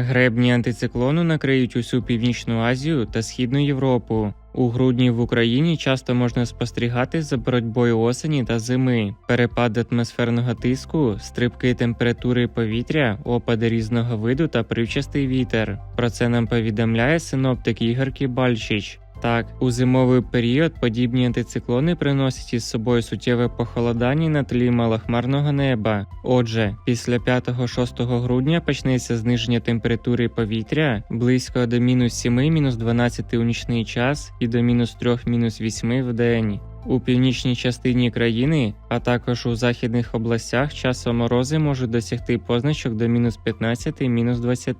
Гребні антициклону накриють усю північну Азію та Східну Європу. У грудні в Україні часто можна спостерігати за боротьбою осені та зими, перепад атмосферного тиску, стрибки температури повітря, опади різного виду та привчастий вітер. Про це нам повідомляє синоптик Ігор Кібальчич. Так, у зимовий період подібні антициклони приносять із собою суттєве похолодання на тлі малохмарного неба. Отже, після 5-6 грудня почнеться зниження температури повітря близько до мінус 7, мінус 12 у нічний час і до мінус 3, мінус 8 в день. У північній частині країни, а також у західних областях часом морози можуть досягти позначок до мінус 15, мінус 20.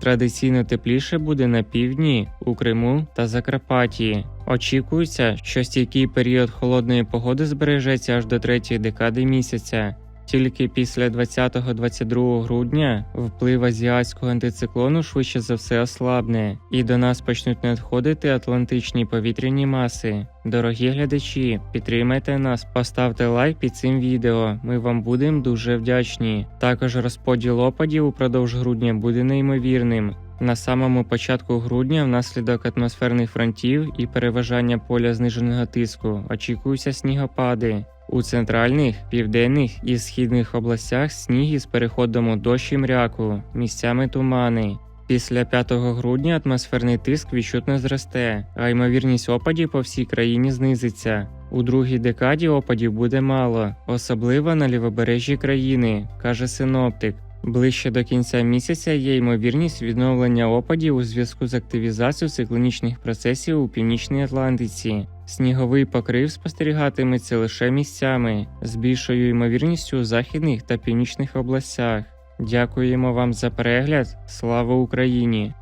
Традиційно тепліше буде на півдні, у Криму та Закарпатті. Очікується, що стійкий період холодної погоди збережеться аж до третьої декади місяця. Тільки після 20-22 грудня вплив азіатського антициклону швидше за все ослабне, і до нас почнуть надходити атлантичні повітряні маси. Дорогі глядачі, підтримайте нас, поставте лайк під цим відео. Ми вам будемо дуже вдячні. Також розподіл опадів упродовж грудня буде неймовірним. На самому початку грудня, внаслідок атмосферних фронтів і переважання поля зниженого тиску, очікуються снігопади. У центральних, південних і східних областях сніг із переходом у дощ і мряку, місцями тумани. Після 5 грудня атмосферний тиск відчутно зросте, а ймовірність опадів по всій країні знизиться. У другій декаді опадів буде мало, особливо на лівобережжі країни, каже синоптик. Ближче до кінця місяця є ймовірність відновлення опадів у зв'язку з активізацією циклонічних процесів у північній Атлантиці. Сніговий покрив спостерігатиметься лише місцями з більшою ймовірністю у західних та північних областях. Дякуємо вам за перегляд. Слава Україні!